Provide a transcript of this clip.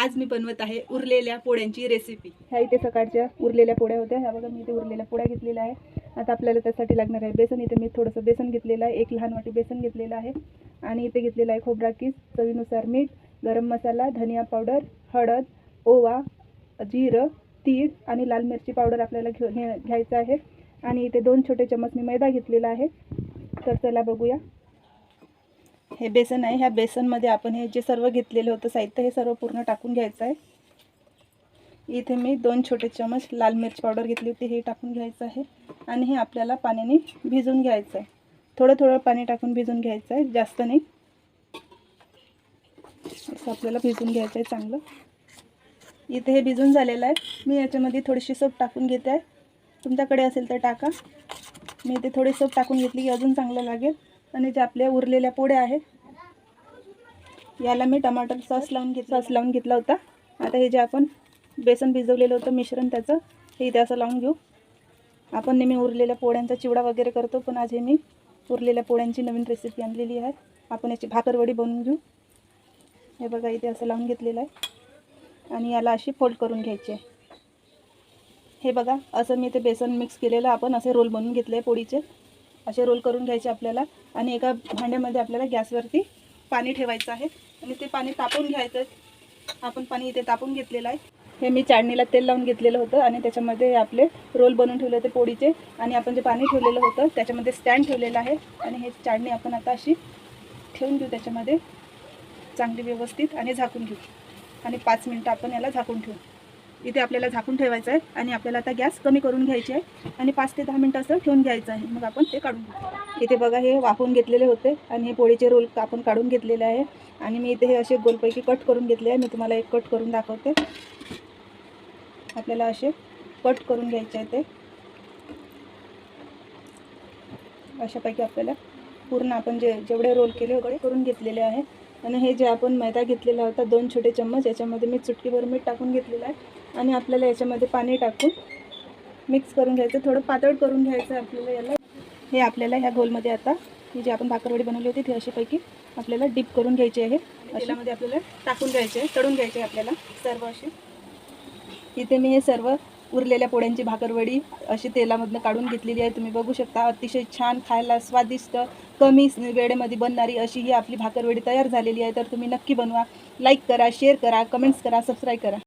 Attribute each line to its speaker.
Speaker 1: आज मी बनवत आहे उरलेल्या पोळ्यांची रेसिपी ह्या इथे सकाळच्या उरलेल्या पोळ्या होत्या. ह्या बघा मी इथे उरलेल्या पोळ्या घेतलेल्या आहे. आता आपल्याला त्यासाठी लागणार आहे बेसन. इथे मी थोडंसं बेसन घेतलेलं आहे. एक लहान वाटी बेसन घेतलेलं आहे. आणि इथे घेतलेलं आहे खोबरा किस चवीनुसार मीठ गरम मसाला धनिया पावडर हळद ओवा जिरं तीळ आणि लाल मिरची पावडर आपल्याला घे घ्यायचं आहे. आणि इथे दोन छोटे चमच मी मैदा घेतलेला आहे. तर चला बघूया. हे बेसन आहे. ह्या बेसनमध्ये आपण हे जे सर्व घेतलेलं होतं साहित्य हे सर्व पूर्ण टाकून घ्यायचं आहे. इथे मी दोन छोटे चमच लाल मिरच पावडर घेतली होती. हे टाकून घ्यायचं आहे. आणि हे आपल्याला पाण्याने भिजून घ्यायचं आहे. थोडं थोडं पाणी टाकून भिजून घ्यायचं आहे. जास्त नाही. असं आपल्याला भिजून घ्यायचं आहे चांगलं. इथे हे भिजून झालेलं आहे. मी याच्यामध्ये थोडीशी सोप टाकून घेते आहे. तुमच्याकडे असेल तर टाका. मी इथे थोडी सोप टाकून घेतली की अजून चांगलं लागेल. आणि जे आपल्या उरलेल्या पोळ्या आहेत याला मी टमाटर सॉस लावून घेत सॉस लावून घेतला होता. आता हे जे आपण बेसन भिजवलेलं होतं मिश्रण त्याचं हे इथे असं लावून घेऊ. आपण नेहमी उरलेल्या पोळ्यांचा चिवडा वगैरे करतो पण आज हे मी उरलेल्या पोळ्यांची नवीन रेसिपी आणलेली आहे. आपण याची भाकरवडी बनवून घेऊ. हे बघा इथे असं लावून घेतलेलं आहे. आणि याला अशी फोल्ड करून घ्यायची आहे. हे बघा असं मी ते बेसन मिक्स केलेलं आपण असे रोल बनवून घेतले पोळीचे. असे रोल करून घ्यायचे आपल्याला. आणि एका भांड्यामध्ये आपल्याला गॅसवरती पाणी ठेवायचं आहे. आणि ते पाणी तापून घ्यायचं आपण पाणी इथे तापून घेतलेलं आहे. हे मी चाळणीला तेल लावून घेतलेलं होतं आणि त्याच्यामध्ये हे आपले रोल बनवून ठेवले होते पोळीचे. आणि आपण जे पाणी ठेवलेलं होतं त्याच्यामध्ये स्टँड ठेवलेलं आहे. आणि हे चाळणी आपण आता अशी ठेवून घेऊ त्याच्यामध्ये. चांगली व्यवस्थित आणि झाकून घेऊ. आणि पाच मिनटं आपण याला झाकून ठेवू. इथे आपल्याला झाकून ठेवायचं आहे आणि आपल्याला आता गॅस कमी करून घ्यायची आहे. आणि पाच ते दहा मिनटं असं ठेवून घ्यायचं आहे. मग आपण ते काढून घेऊ. इथे बघा हे वाफवून घेतलेले होते आणि हे पोळीचे रोल आपण काढून घेतलेले आहे. आणि मी इथे हे असे गोलपैकी कट करून घेतले आहे. मी तुम्हाला एक कट करून दाखवते. आपल्याला असे कट करून घ्यायचे आहे ते. अशापैकी आपल्याला पूर्ण आपण जे जेवढे रोल केले वगैरे करून घेतलेले आहे. आणि हे जे आपण मैदा घेतलेला होता दोन छोटे चम्मच याच्यामध्ये मी चुटकीभर मीठ टाकून घेतलेलं आहे. आणि आपल्याला याच्यामध्ये पाणी टाकून मिक्स करून घ्यायचं. थोडं पातळ करून घ्यायचं आहे आपल्याला याला. हे आपल्याला ह्या गोलमध्ये आता ही जी आपण भाकरवडी बनवली होती ती अशापैकी आपल्याला डिप करून घ्यायची आहे. तेलामध्ये आपल्याला टाकून घ्यायचे आहे तळून घ्यायचे आहे आपल्याला सर्व असे. इथे मी हे सर्व उरलेल्या पोळ्यांची भाकरवडी अशी तेलामधनं काढून घेतलेली आहे. तुम्ही बघू शकता अतिशय छान खायला स्वादिष्ट कमी वेळेमध्ये बनणारी अशी ही आपली भाकरवडी तयार झालेली आहे. तर तुम्ही नक्की बनवा. लाईक करा शेअर करा कमेंट्स करा सबस्क्राईब करा.